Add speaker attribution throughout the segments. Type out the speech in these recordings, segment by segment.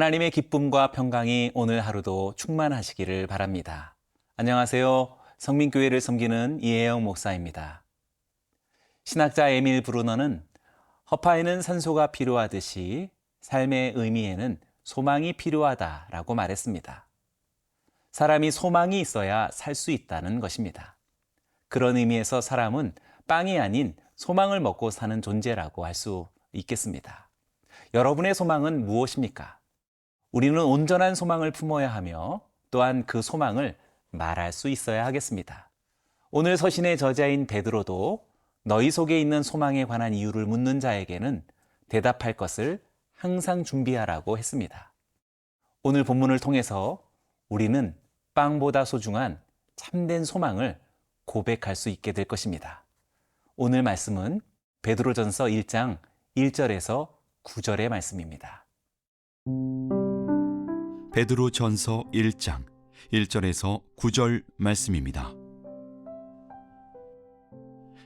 Speaker 1: 하나님의 기쁨과 평강이 오늘 하루도 충만하시기를 바랍니다. 안녕하세요. 성민교회를 섬기는 이혜영 목사입니다. 신학자 에밀 브루너는 허파에는 산소가 필요하듯이 삶의 의미에는 소망이 필요하다라고 말했습니다. 사람이 소망이 있어야 살 수 있다는 것입니다. 그런 의미에서 사람은 빵이 아닌 소망을 먹고 사는 존재라고 할 수 있겠습니다. 여러분의 소망은 무엇입니까? 우리는 온전한 소망을 품어야 하며 또한 그 소망을 말할 수 있어야 하겠습니다. 오늘 서신의 저자인 베드로도 너희 속에 있는 소망에 관한 이유를 묻는 자에게는 대답할 것을 항상 준비하라고 했습니다. 오늘 본문을 통해서 우리는 빵보다 소중한 참된 소망을 고백할 수 있게 될 것입니다. 오늘 말씀은 베드로전서 1장 1절에서 9절의 말씀입니다.
Speaker 2: 베드로 전서 1장 1절에서 9절 말씀입니다.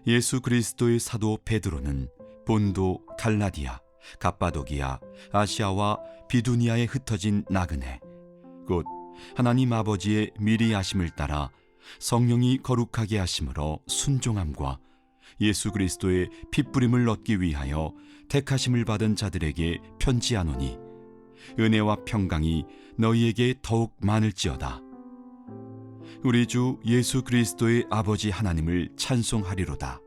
Speaker 2: 예수 그리스도의 사도 베드로는 본도 갈라디아, 갑바도기아, 아시아와 비두니아에 흩어진 나그네 곧 하나님 아버지의 미리 하심을 따라 성령이 거룩하게 하심으로 순종함과 예수 그리스도의 핏부림을 얻기 위하여 택하심을 받은 자들에게 편지하노니 은혜와 평강이 너희에게 더욱 많을지어다. 우리 주 예수 그리스도의 아버지 하나님을 찬송하리로다.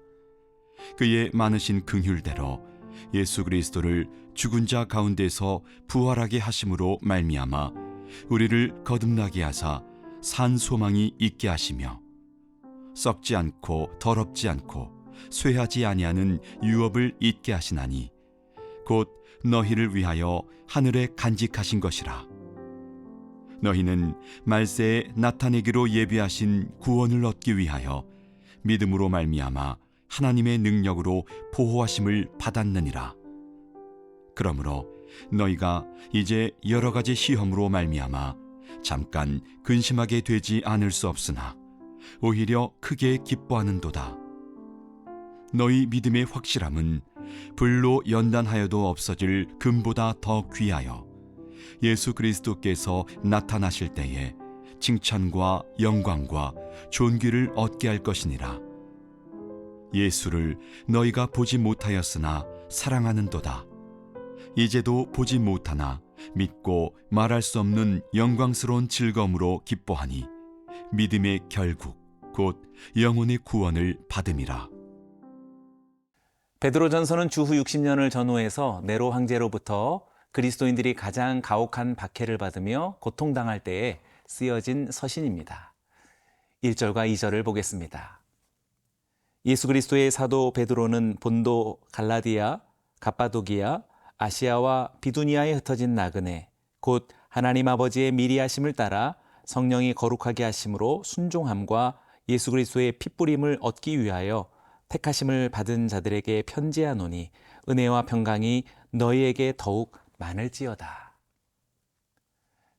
Speaker 2: 그의 많으신 긍휼대로 예수 그리스도를 죽은 자 가운데서 부활하게 하심으로 말미암아 우리를 거듭나게 하사 산 소망이 있게 하시며 썩지 않고 더럽지 않고 쇠하지 아니하는 유업을 잊게 하시나니 곧 너희를 위하여 하늘에 간직하신 것이라. 너희는 말세에 나타내기로 예비하신 구원을 얻기 위하여 믿음으로 말미암아 하나님의 능력으로 보호하심을 받았느니라. 그러므로 너희가 이제 여러 가지 시험으로 말미암아 잠깐 근심하게 되지 않을 수 없으나 오히려 크게 기뻐하는도다. 너희 믿음의 확실함은 불로 연단하여도 없어질 금보다 더 귀하여 예수 그리스도께서 나타나실 때에 칭찬과 영광과 존귀를 얻게 할 것이니라. 예수를 너희가 보지 못하였으나 사랑하는도다. 이제도 보지 못하나 믿고 말할 수 없는 영광스러운 즐거움으로 기뻐하니 믿음의 결국 곧 영혼의 구원을 받음이라.
Speaker 1: 베드로전서는 주후 60년을 전후해서 네로 황제로부터 그리스도인들이 가장 가혹한 박해를 받으며 고통당할 때에 쓰여진 서신입니다. 1절과 2절을 보겠습니다. 예수 그리스도의 사도 베드로는 본도 갈라디아, 갑바도기아, 아시아와 비두니아에 흩어진 나그네, 곧 하나님 아버지의 미리 하심을 따라 성령이 거룩하게 하심으로 순종함과 예수 그리스도의 핏부림을 얻기 위하여 택하심을 받은 자들에게 편지하노니 은혜와 평강이 너희에게 더욱 많을지어다.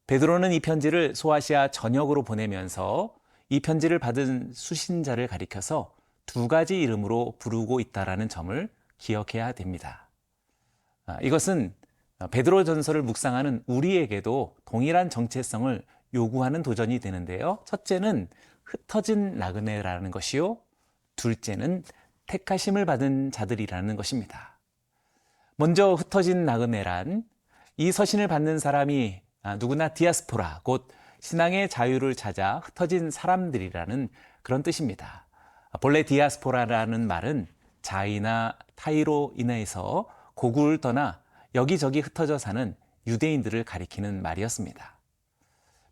Speaker 1: 베드로는 이 편지를 소아시아 전역으로 보내면서 이 편지를 받은 수신자를 가리켜서 두 가지 이름으로 부르고 있다라는 점을 기억해야 됩니다. 아, 이것은 베드로 전서를 묵상하는 우리에게도 동일한 정체성을 요구하는 도전이 되는데요. 첫째는 흩어진 나그네라는 것이요. 둘째는 택하심을 받은 자들이라는 것입니다. 먼저 흩어진 나그네란 이 서신을 받는 사람이 아, 누구나 디아스포라, 곧 신앙의 자유를 찾아 흩어진 사람들이라는 그런 뜻입니다. 본래 디아스포라라는 말은 자이나 타이로 인해서 고국을 떠나 여기저기 흩어져 사는 유대인들을 가리키는 말이었습니다.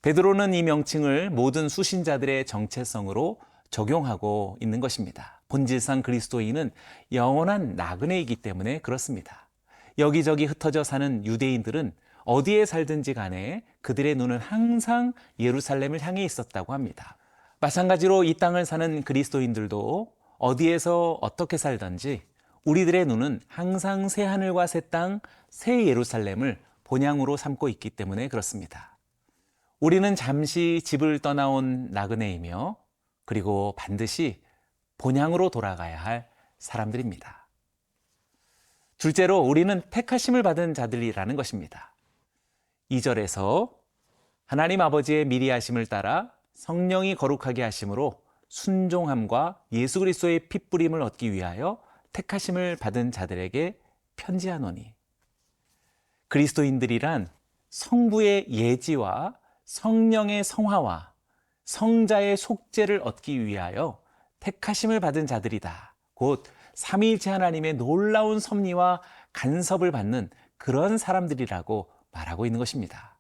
Speaker 1: 베드로는 이 명칭을 모든 수신자들의 정체성으로 적용하고 있는 것입니다. 본질상 그리스도인은 영원한 나그네이기 때문에 그렇습니다. 여기저기 흩어져 사는 유대인들은 어디에 살든지 간에 그들의 눈은 항상 예루살렘을 향해 있었다고 합니다. 마찬가지로 이 땅을 사는 그리스도인들도 어디에서 어떻게 살든지 우리들의 눈은 항상 새 하늘과 새 땅, 새 예루살렘을 본향으로 삼고 있기 때문에 그렇습니다. 우리는 잠시 집을 떠나온 나그네이며 그리고 반드시 본향으로 돌아가야 할 사람들입니다. 둘째로 우리는 택하심을 받은 자들이라는 것입니다. 2절에서 하나님 아버지의 미리 하심을 따라 성령이 거룩하게 하심으로 순종함과 예수 그리스도의 핏부림을 얻기 위하여 택하심을 받은 자들에게 편지하노니 그리스도인들이란 성부의 예지와 성령의 성화와 성자의 속죄를 얻기 위하여 택하심을 받은 자들이다. 곧 삼위일체 하나님의 놀라운 섭리와 간섭을 받는 그런 사람들이라고 말하고 있는 것입니다.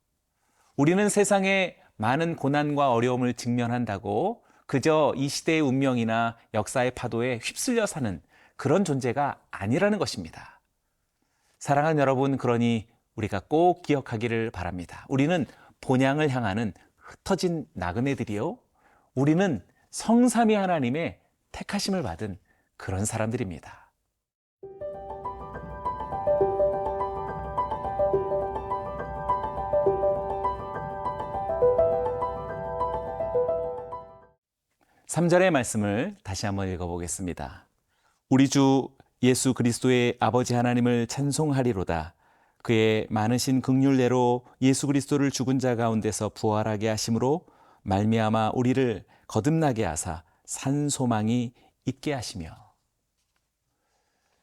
Speaker 1: 우리는 세상에 많은 고난과 어려움을 직면한다고 그저 이 시대의 운명이나 역사의 파도에 휩쓸려 사는 그런 존재가 아니라는 것입니다. 사랑하는 여러분, 그러니 우리가 꼭 기억하기를 바랍니다. 우리는 본향을 향하는 흩어진 나그네들이요. 우리는 성삼위 하나님의 택하심을 받은 그런 사람들입니다. 삼절의 말씀을 다시 한번 읽어보겠습니다. 우리 주 예수 그리스도의 아버지 하나님을 찬송하리로다. 그의 많으신 극률내로 예수 그리스도를 죽은 자 가운데서 부활하게 하심으로 말미암아 우리를 거듭나게 하사 산 소망이 있게 하시며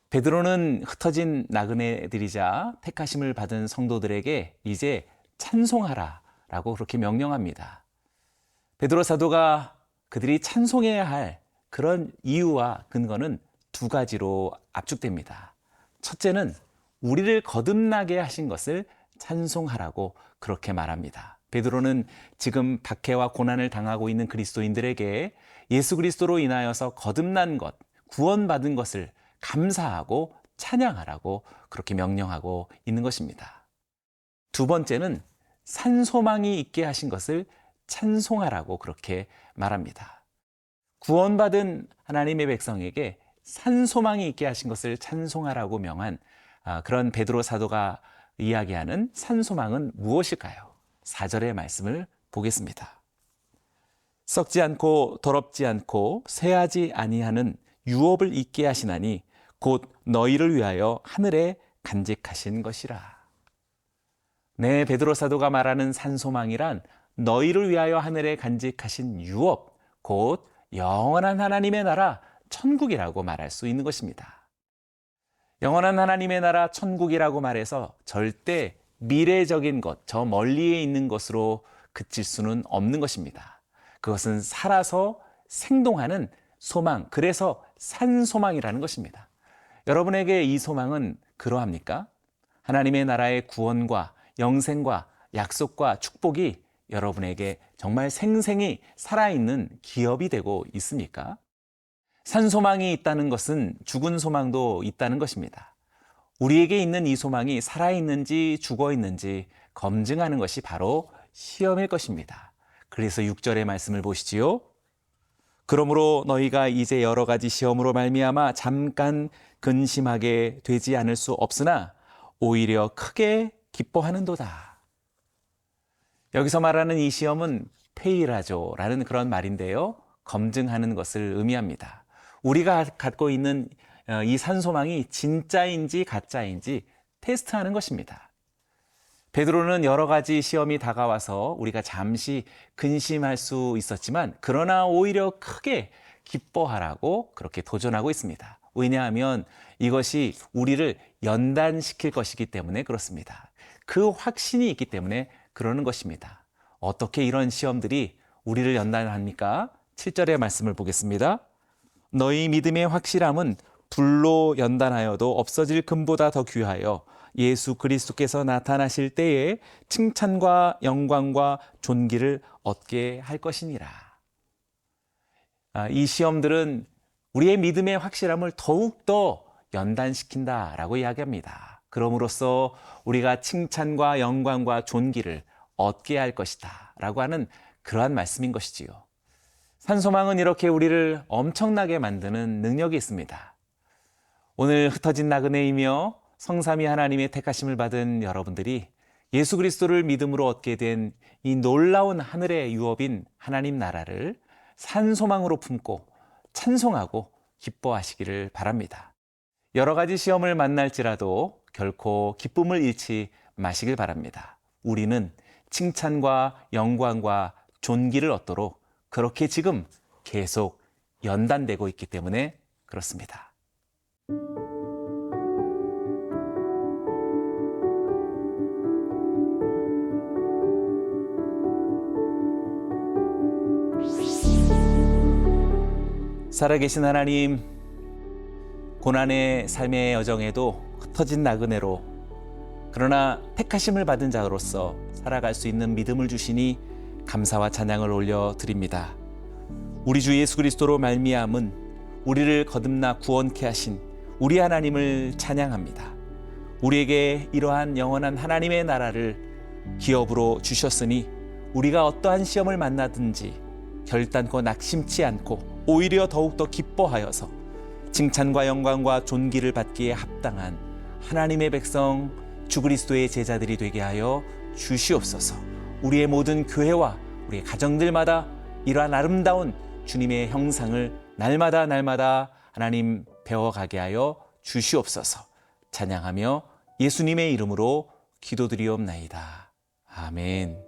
Speaker 1: 베드로는 흩어진 나그네들이자 택하심을 받은 성도들에게 이제 찬송하라라고 그렇게 명령합니다. 베드로 사도가 그들이 찬송해야 할 그런 이유와 근거는 두 가지로 압축됩니다. 첫째는 우리를 거듭나게 하신 것을 찬송하라고 그렇게 말합니다. 베드로는 지금 박해와 고난을 당하고 있는 그리스도인들에게 예수 그리스도로 인하여서 거듭난 것, 구원받은 것을 감사하고 찬양하라고 그렇게 명령하고 있는 것입니다. 두 번째는 산소망이 있게 하신 것을 찬송하라고 그렇게 말합니다. 구원받은 하나님의 백성에게 산소망이 있게 하신 것을 찬송하라고 명한 아, 그런 베드로 사도가 이야기하는 산소망은 무엇일까요? 4절의 말씀을 보겠습니다. 썩지 않고 더럽지 않고 새하지 아니하는 유업을 있게 하시나니 곧 너희를 위하여 하늘에 간직하신 것이라. 네, 베드로 사도가 말하는 산소망이란 너희를 위하여 하늘에 간직하신 유업, 곧 영원한 하나님의 나라 천국이라고 말할 수 있는 것입니다. 영원한 하나님의 나라 천국이라고 말해서 절대 미래적인 것, 저 멀리에 있는 것으로 그칠 수는 없는 것입니다. 그것은 살아서 생동하는 소망, 그래서 산소망이라는 것입니다. 여러분에게 이 소망은 그러합니까? 하나님의 나라의 구원과 영생과 약속과 축복이 여러분에게 정말 생생히 살아있는 기업이 되고 있습니까? 산 소망이 있다는 것은 죽은 소망도 있다는 것입니다. 우리에게 있는 이 소망이 살아있는지 죽어 있는지 검증하는 것이 바로 시험일 것입니다. 그래서 6절의 말씀을 보시지요. 그러므로 너희가 이제 여러 가지 시험으로 말미암아 잠깐 근심하게 되지 않을 수 없으나 오히려 크게 기뻐하는도다. 여기서 말하는 이 시험은 페이라조라는 그런 말인데요. 검증하는 것을 의미합니다. 우리가 갖고 있는 어, 이 산소망이 진짜인지 가짜인지 테스트하는 것입니다. 베드로는 여러 가지 시험이 다가와서 우리가 잠시 근심할 수 있었지만 그러나 오히려 크게 기뻐하라고 그렇게 도전하고 있습니다. 왜냐하면 이것이 우리를 연단시킬 것이기 때문에 그렇습니다. 그 확신이 있기 때문에 그러는 것입니다. 어떻게 이런 시험들이 우리를 연단합니까? 7절의 말씀을 보겠습니다. 너희 믿음의 확실함은 불로 연단하여도 없어질 금보다 더 귀하여 예수 그리스도께서 나타나실 때에 칭찬과 영광과 존귀를 얻게 할 것이니라. 아, 이 시험들은 우리의 믿음의 확실함을 더욱더 연단시킨다라고 이야기합니다. 그럼으로써 우리가 칭찬과 영광과 존귀를 얻게 할 것이다. 라고 하는 그러한 말씀인 것이지요. 산소망은 이렇게 우리를 엄청나게 만드는 능력이 있습니다. 오늘 흩어진 나그네이며 성삼위 하나님의 택하심을 받은 여러분들이 예수 그리스도를 믿음으로 얻게 된 이 놀라운 하늘의 유업인 하나님 나라를 산소망으로 품고 찬송하고 기뻐하시기를 바랍니다. 여러 가지 시험을 만날지라도 결코 기쁨을 잃지 마시길 바랍니다. 우리는 칭찬과 영광과 존귀를 얻도록 그렇게 지금 계속 연단되고 있기 때문에 그렇습니다. 살아계신 하나님, 고난의 삶의 여정에도 흩어진 나그네로 그러나 택하심을 받은 자로서 살아갈 수 있는 믿음을 주시니 감사와 찬양을 올려 드립니다. 우리 주 예수 그리스도로 말미암은 우리를 거듭나 구원케 하신 우리 하나님을 찬양합니다. 우리에게 이러한 영원한 하나님의 나라를 기업으로 주셨으니 우리가 어떠한 시험을 만나든지 결단코 낙심치 않고 오히려 더욱더 기뻐하여서 칭찬과 영광과 존귀를 받기에 합당한 하나님의 백성 주 그리스도의 제자들이 되게 하여 주시옵소서. 우리의 모든 교회와 우리의 가정들마다 이러한 아름다운 주님의 형상을 날마다 날마다 하나님 배워가게 하여 주시옵소서. 찬양하며 예수님의 이름으로 기도드리옵나이다. 아멘.